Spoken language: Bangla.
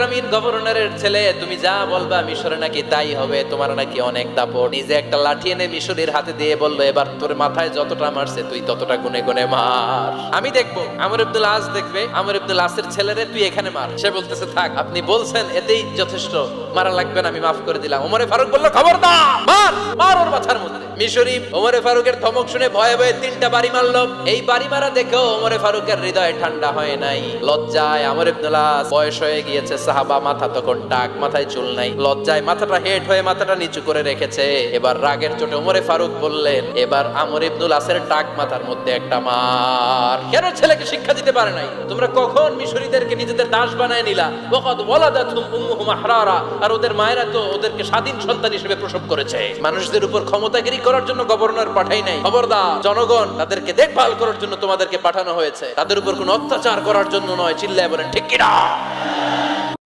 ইকরামিন গভর্নরের ছেলে, তুমি যা বলবা মিশরে নাকি তাই হবে? তোমার নাকি অনেক দাপট। নিজে একটা লাঠি এনে মিশরের হাতে দিয়ে বলল, এবার তোর মাথায় যতটা মারছে, তুই ততটা গুনে গুনে মার। আমি দেখব। আমার আব্দুল আজ দেখবে। আমর আব্দুল আসের ছেলেরে তুই এখানে মার। সে বলতেছে, থাক, আপনি বলছেন, এতেই যথেষ্ট। মারা লাগবে না, আমি মাফ করে দিলাম। ওমরে ফারুক বলল খবর দা মার মার ওর মাথার মধ্যে। মিশরি ওমরে ফারুকের ধমক শুনে ভয়ে ভয়ে তিনটা বাড়ি মারলো। এই বাড়ি মারা দেখেও ওমরে ফারুকের হৃদয় ঠান্ডা হয় নাই। লজ্জায় আমর ইবনুল্লাহ বয়স হয়ে গিয়েছে, সাহাবা মাথা তখন টাক মাথায় চুল নাই। লজ্জায় মাথাটা হেট হয়ে মাথাটা নিচু করে রেখেছে। এবার রাগের চোটে ওমরে ফারুক বললেন, এবার আমর ইবনুল আসের টাক মাথার মধ্যে একটা মার। কেন ছেলেকে শিক্ষা দিতে পারে নাই? তোমরা কখন মিশরীদেরকে নিজেদের দাস বানায় নিলা? ওয়াকাদ ওয়ালাদাতুম উম্মুহুম আহরারা। আর ওদের মায়েরা তো ওদেরকে স্বাধীন সন্তান হিসেবে প্রসব করেছে। মানুষদের উপর ক্ষমতাগিরি করার জন্য গভর্নর পাঠাই নাই। খবরদার, জনগণ, তাদেরকে দেখভাল করার জন্য তোমাদেরকে পাঠানো হয়েছে। তাদের উপর কোনো অত্যাচার করার জন্য নয়, চিল্লায় বলেন, ঠিক কিনা?